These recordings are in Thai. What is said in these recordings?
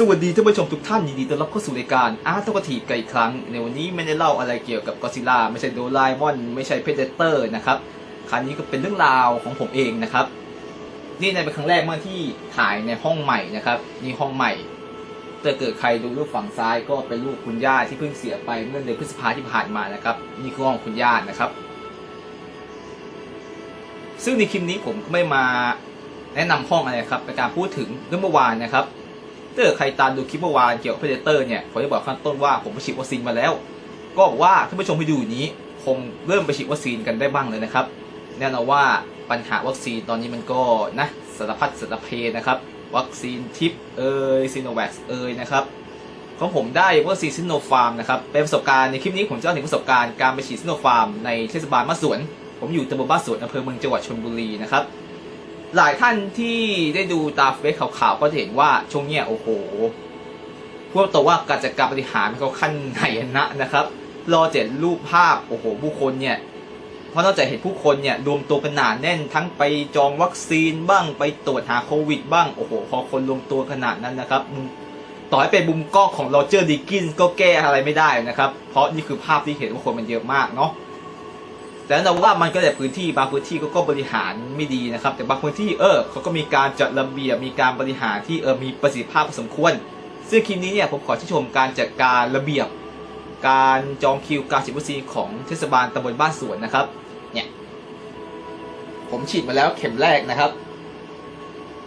สวัสดีท่านผู้ชมทุกท่านยินดีต้อนรับเข้าสู่รายการอาร์ตกทีกันอีกครั้ง ในวันนี้ไม่ได้เล่าอะไรเกี่ยวกับกอซิล่าไม่ใช่โดราเอมอน ไม่ใช่เพเดเตอร์นะครับครั้งนี้ก็เป็นเรื่องราวของผมเองนะครับ นี่ในเป็นครั้งแรกเมื่อที่ถ่ายในห้องใหม่นะครับนี่ห้องใหม่ถ้าเกิดใครดูรูปฝั่งซ้ายก็เป็นรูปคุณย่าที่เพิ่งเสียไปเมื่อเดือนพฤษภาที่ผ่านมานะครับนี่คือห้องคุณย่านะครับ ซึ่งในคลิปนี้ผมก็ไม่มาแนะนำห้องอะไรครับเป็นการพูดถึงเรื่องเมื่อวานนะครับ ถ้าเกิดใครตามดูคลิปเมื่อวานเกี่ยวกับ Predator เนี่ยผมจะบอกข้างต้นว่าผมไปฉีดวัคซีนมาแล้ว ก็บอกว่าท่านผู้ชมที่ดูอยู่นี้ คงเริ่มไปฉีดวัคซีนกันได้บ้างเลยนะครับ แน่นอนว่าปัญหาวัคซีนตอนนี้มันก็นะสารพัดสารเพนะครับวัคซีนทิปเอยซีโนแวคเอยนะครับของผมได้วัคซีนซิโนฟาร์มนะครับเป็นประสบการณ์ในคลิปนี้ผมจะเล่าถึงประสบการณ์การไปฉีดซิโนฟาร์มในเทศบาลบ้าสวน ผมอยู่ตำบลบ้านสวนอำเภอเมืองจังหวัดชลบุรีนะครับ หลายท่านที่ได้ดูตาเฟซขาวๆก็จะเห็นว่าช่วงเนี้ยโอ้โหพวกตัวว่าการจัดการบริหารเขาขั้นไหนนะนะครับ รอเจ็ดรูปภาพโอ้โหผู้คนเนี่ยเพราะนอกจากเห็นผู้คนเนี่ยรวมตัวกันหนาแน่นทั้งไปจองวัคซีนบ้างไปตรวจหาโควิด บ้างโอ้โหพอคนรวมตัวขนาดนั้นนะครับต่อให้เป็นบุมกล้องของโรเจอร์ดิกินก็แก้อะไรไม่ได้นะครับ เพราะนี่คือภาพที่เห็นว่าคนมันเยอะมากเนาะ แต่เราว่ามันก็แต่พื้นที่บางพื้นที่ก็ก็บริหารไม่ดีนะครับ แต่บางพื้นที่เออเขาก็มีการจัดระเบียบมีการบริหารที่เออมีประสิทธิภาพพอสมควร ซึ่งคลิปนี้เนี่ยผมขอชื่นชมการจัดการระเบียบ การจองคิวการฉีดวัคซีนของเทศบาลตำบลบ้านสวนนะครับเนี่ยผมฉีดมาแล้วเข็มแรกนะครับ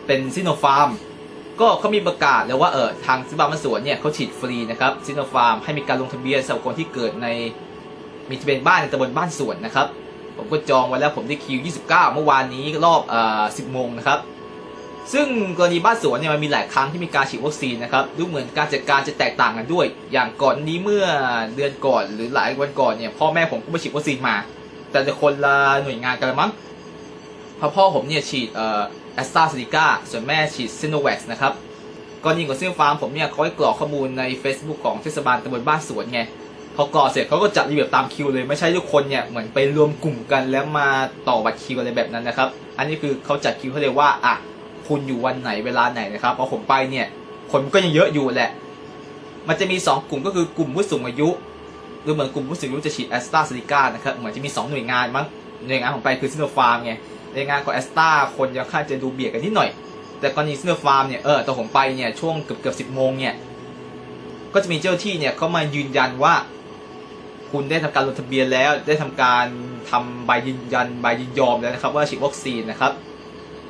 เป็นซิโนฟาร์มก็เขามีประกาศแล้วว่าเออทางเทศบาลบ้านสวนเนี่ยเขาฉีดฟรีนะครับซิโนฟาร์มให้มีการลงทะเบียนสำหรับคนที่เกิดใน มีทะเบียนบ้านในตำบลบ้านสวนนะครับ ผมก็จองไว้แล้วผมได้คิว 29 เมื่อวานนี้รอบเอ่อ10 โมงนะครับ ซึ่งกรณีบ้านสวนเนี่ยมันมีหลายครั้งที่มีการฉีดวัคซีนนะครับ ดูเหมือนการจัดการจะแตกต่างกันด้วย อย่างก่อนนี้เมื่อเดือนก่อนหรือหลายวันก่อนเนี่ยพ่อแม่ผมก็ไปฉีดวัคซีนมา แต่จะคนละหน่วยงานกันละมั้งพราะพ่อผมเนี่ยฉีดเอ่อแอสตราเซเนกาส่วนแม่ฉีดซิโนแวคนะครับกรณีของซิโนฟาร์มผมเนี่ยเขาให้กรอกข้อมูลใน Facebook ของเทศบาลตำบลบ้านสวนไง พอกรอเสร็จเขาก็จัดระเบียบตามคิวเลยไม่ใช่ทุกคนเนี่ยเหมือนไปรวมกลุ่มกันแล้วมาต่อบัตรคิวอะไรแบบนั้นนะครับ อันนี้คือเขาจัดคิวเขาเลยว่าอะคุณอยู่วันไหนเวลาไหนนะครับพอผมไปเนี่ยคนก็ยังเยอะอยู่แหละ มันจะมี 2 กลุ่มก็คือกลุ่มผู้สูงอายุหรือเหมือนกลุ่มผู้สูงอายุจะฉีดแอสตราเซเนกานะครับเหมือนจะมี 2 หน่วยงานมั้งหน่วยงานของไปคือซิโนฟาร์มไงหน่วยงานของแอสตราคนยังค่าจะดูเบียดกันนิดหน่อย แต่กรณีซิโนฟาร์มเนี่ยเออตอนผมไปเนี่ยช่วงเกือบเกือบสิบโมงเนี่ยก็จะมีเจ้าที่เนี่ยเขามายืนยันว่า คุณได้ทำการลงทะเบียนแล้ว ได้ทำการทำใบยืนยันใบยินยอมแล้วนะครับ ว่าฉีดวัคซีนนะครับ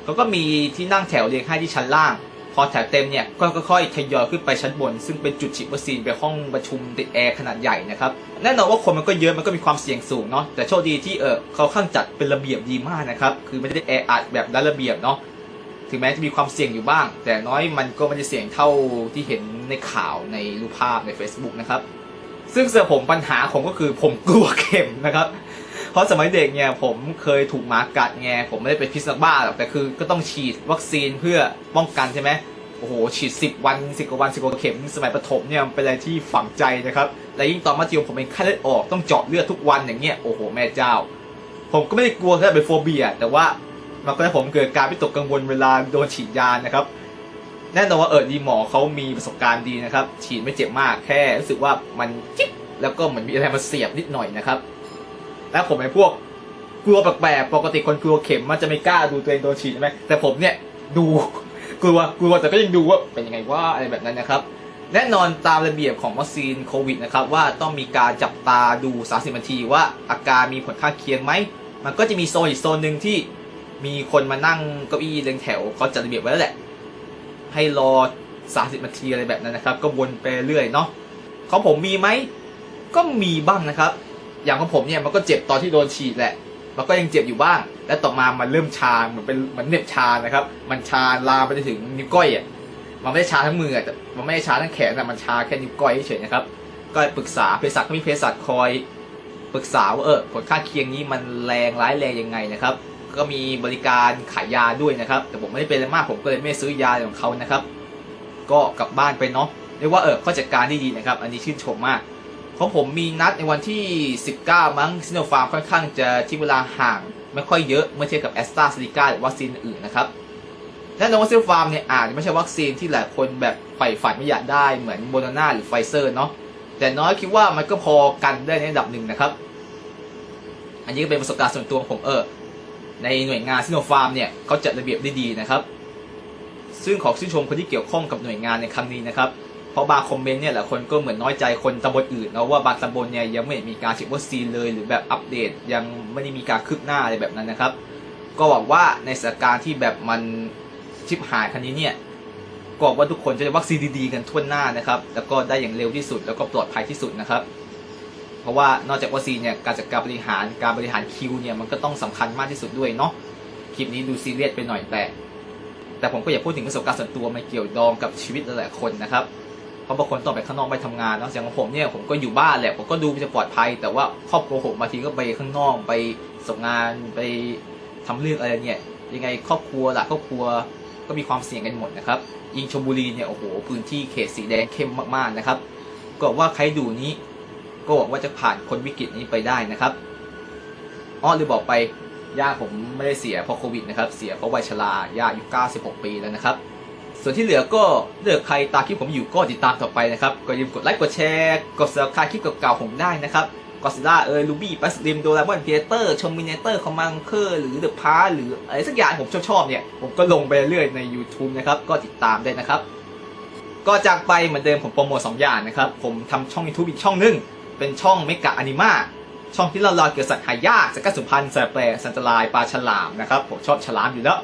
เขาก็มีที่นั่งแถวเรียงให้ที่ชั้นล่าง พอแถวเต็มเนี่ยก็ค่อยๆทยอยขึ้นไปชั้นบน ซึ่งเป็นจุดฉีดวัคซีนไปห้องประชุมติดแอร์ขนาดใหญ่นะครับแน่นอนว่าคนมันก็เยอะมันก็มีความเสี่ยงสูงเนาะแต่โชคดีที่เออเขาข้างจัดเป็นระเบียบดีมากนะครับคือไม่ได้แออัดแบบรัดระเบียบเนาะถึงแม้จะมีความเสี่ยงอยู่บ้าง แต่น้อยมันก็ไม่ได้เสี่ยงเท่าที่เห็นในข่าวในรูปภาพใน Facebook นะครับ ซึ่งเสำหรับผมปัญหาผมก็คือผมกลัวเข็มนะครับ เพราะสมัยเด็กเนี่ยผมเคยถูกหมากัดไงผมไม่ได้เป็นพิษสุนัขบ้าหรอกแต่คือก็ต้องฉีดวัคซีนเพื่อป้องกันใช่ไหมโอ้โหฉีด 10 วัน10กว่าวัน10กว่าเข็ม สมัยประถมเนี่ยเป็นอะไรที่ฝังใจนะครับและยิ่งตอนมัธยมผมเป็นไข้เลือดออกต้องเจาะเลือดทุกวันอย่างเงี้ยโอ้โหแม่เจ้า ผมก็ไม่ได้กลัวแค่เป็นโฟเบีย แต่ว่ามันก็ให้ผมเกิดการวิตกกังวลเวลาโดนฉีดยานะครับ แน่นอนว่าเออดีหมอเขามีประสบการณ์ดีนะครับ ฉีดไม่เจ็บมากแค่รู้สึกว่ามันจิ๊บแล้วก็เหมือนมีอะไรมาเสียบนิดหน่อยนะครับ แล้วผมไอ้พวกกลัวแปลกๆปกติคนกลัวเข็มมันจะไม่กล้าดูตัวเองโดนฉีดใช่ไหมแต่ผมเนี่ยดูกลัวกลัวแต่ก็ยังดูว่าเป็นยังไงว่าอะไรแบบนั้นนะครับ แน่นอนตามระเบียบของวัคซีนโควิดนะครับว่าต้องมีการจับตาดู 30นาทีว่าอาการมีผลข้างเคียงไหม มันก็จะมีโซนอีกโซนหนึ่งที่มีคนมานั่งเก้าอี้เรียงแถวเขาจัดระเบียบไว้แล้วแหละ ให้รอ 30นาทีอะไรแบบนั้นนะครับ ก็วนไปเรื่อยเนาะของผมมีไหมก็มีบ้างนะครับ อย่างของผมเนี่ยมันก็เจ็บตอนที่โดนฉีดแหละ มันก็ยังเจ็บอยู่บ้าง และต่อมามันเริ่มชาเหมือนเป็นเหมือนเน็บชานะครับ มันชาลามไปจนถึงนิ้วก้อยอะมันไม่ได้ชาทั้งมืออะแต่มันไม่ได้ชาทั้งแขนแต่มันชาแค่นิ้วก้อยเฉยๆนะครับ ก็ปรึกษาเภสัชก็มีเภสัชคอยปรึกษาว่าเออผลข้างเคียงนี้มันแรงร้ายแรงยังไงนะครับ ก็มีบริการขายยาด้วยนะครับ แต่ผมไม่ได้เป็นอะไรมากผมก็เลยไม่ซื้อยาของเขานะครับ ก็กลับบ้านไปเนาะเรียกว่าเออเขาจัดการได้ดีนะครับ อันนี้ชื่นชมมากของผมมีนัดในวันที่ 19 มั้งซิโนฟาร์มค่อนข้างจะที่เวลาห่างไม่ค่อยเยอะเมื่อเทียบกับแอสตราเซเนกาหรือวัคซีนอื่นนะครับแน่นอนว่าซิลฟาร์มเนี่ยอาจจะไม่ใช่วัคซีนที่หลายคนแบบใฝ่ฝันไม่อยากได้เหมือนโบนาน่าหรือไฟเซอร์เนาะแต่น้อยคิดว่ามันก็พอกันได้ในระดับหนึ่งนะครับ อันนี้ก็เป็นประสบการณ์ส่วนตัวของผมเออ ในหน่วยงานซิโนฟาร์มเนี่ยเขาจัดระเบียบได้ดีนะครับ ซึ่งขอชื่นชมคนที่เกี่ยวข้องกับหน่วยงานในครั้งนี้นะครับ เพราะบางคอมเมนต์เนี่ยหลายคนก็เหมือนน้อยใจคนตำบลอื่นนะว่าบางตำบลเนี่ยยังไม่มีการฉีดวัคซีนเลยหรือแบบอัปเดตยังไม่ได้มีการคืบหน้าอะไรแบบนั้นนะครับ ก็หวังว่าในสถานการณ์ที่แบบมันชิบหายครั้นี้เนี่ยก็ว่าทุกคนจะได้วัคซีนดีๆกันทั่วหน้านะครับ แล้วก็ได้อย่างเร็วที่สุดแล้วก็ปลอดภัยที่สุดนะครับ เพราะว่านอกจากวัคซีนเนี่ยการจัดการบริหารการบริหารคิวเนี่ยมันก็ต้องสำคัญมากที่สุดด้วยเนาะคลิปนี้ดูซีเรียสไปหน่อยแต่ แต่ผมก็อยากพูดถึงประสบการณ์ส่วนตัวมันเกี่ยวดองกับชีวิตหลายๆคนนะครับเพราะบางคนต้องไปข้างนอกไปทำงานเนาะอย่างของผมเนี่ยผมก็อยู่บ้านแหละผมก็ดูจะปลอดภัย แต่ว่าครอบครัวผมบางทีก็ไปข้างนอกไปส่งงานไปทำเรื่องอะไรเนี่ยยังไงครอบครัวลักครอบครัวก็มีความเสี่ยงกันหมดนะครับยิงชลบุรีเนี่ยโอ้โหพื้นที่เขตสีแดงเข้มมากๆนะครับก็ว่าใครดูนี้ ก็หวังว่าจะผ่านคนวิกฤตนี้ไปได้นะครับอ้อหรือบอกไปย่าผมไม่ได้เสียเพราะโควิดนะครับ เสียเพราะวัยชราย่าอายุ96 ปีแล้วนะครับ ส่วนที่เหลือก็เลือกใครตาคลิปผมอยู่ก็ติดตามต่อไปนะครับ ก็อย่าลืมกดไลค์กดแชร์ กด subscribe คลิปเก่าๆผมได้นะครับกอซิล่าเออลูบี้ปัสลิมโดราบอนเพียเตอร์ชมมินเตอร์คอมมังเคอร์หรือเดอะพาหรืออะไรสักอย่างผมชอบๆเนี่ย ผมก็ลงไปเรื่อยใน YouTube นะครับ ก็ติดตามได้นะครับ ก็จากไปเหมือนเดิมผมโปรโมทสองอย่างนะครับ ผมทำช่อง YouTube อีกช่องนึง เป็นช่องเมกะอนิมาช่องที่เราลอยเกี่ยวกับสัตว์หายากสัตว์กสุพรรณสัตว์แปลสัตว์อันตรายปลาฉลามนะครับผมชอบฉลามอยู่แล้ว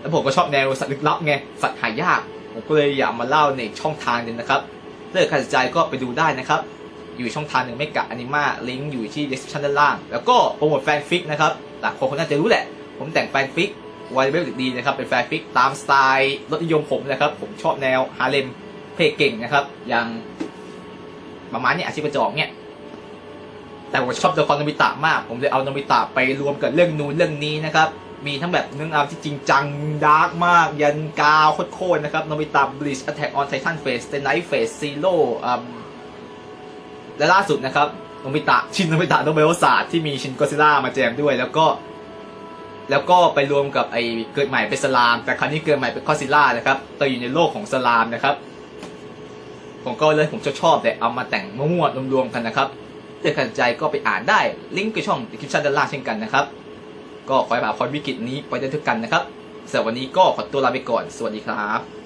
แล้วผมก็ชอบแนวสัตว์ลึกลับไงสัตว์หายาก ผมก็เลยอยากมาเล่าในช่องทางนึงนะครับถ้าเกิดใครสนใจก็ไปดูได้นะครับ อยู่ช่องทางหนึ่งไม่กะอนิมาลิงก์อยู่ที่ description ด้านล่าง แล้วก็โปรโมทแฟนฟิกนะครับหลายคนคงน่าจะรู้แหละ ผมแต่งแฟนฟิกไวเวลดีนะครับเป็นแฟนฟิกตามสไตล์รสนิยมผมนะครับผมชอบแนวฮาเลมเพลงเก่งนะครับอย่าง ประมาณนี้อาชีพกระจอกเนี่ยแต่ผมชอบตัวละครโนบิตะมาก ผมเลยเอาโนบิตะไปรวมกับเรื่องนู้นเรื่องนี้นะครับ มีทั้งแบบเรื่องราวที่จริงจังดาร์กมาก ยันกาวโคตรนะครับโนบิตะบลิชแอทแทกออนไททันเฟสเตนไนท์เฟสซีโร่และล่าสุดนะครับโนบิตะชินโนบิตะโนเบลศาสตร์ที่มีชินโกซิล่ามาแจมด้วย แล้วก็ แล้วก็ไปรวมกับไอเกิดใหม่เป็นสลาม แต่คราวนี้เกิดใหม่เป็นคอซิล่านะครับแต่อยู่ในโลกของสลามนะครับ ผมก็เลยผมจะชอบแต่เอามาแต่งมั่วๆรวมๆกันนะครับถ้าใครสนใจก็ไปอ่านได้ลิงก์ในช่อง description ด้านล่างเช่นกันนะครับ ก็ขอให้ผ่านพ้นวิกฤตนี้ไปได้ทุกกันนะครับสำหรับวันนี้ก็ขอตัวลาไปก่อน สวัสดีครับ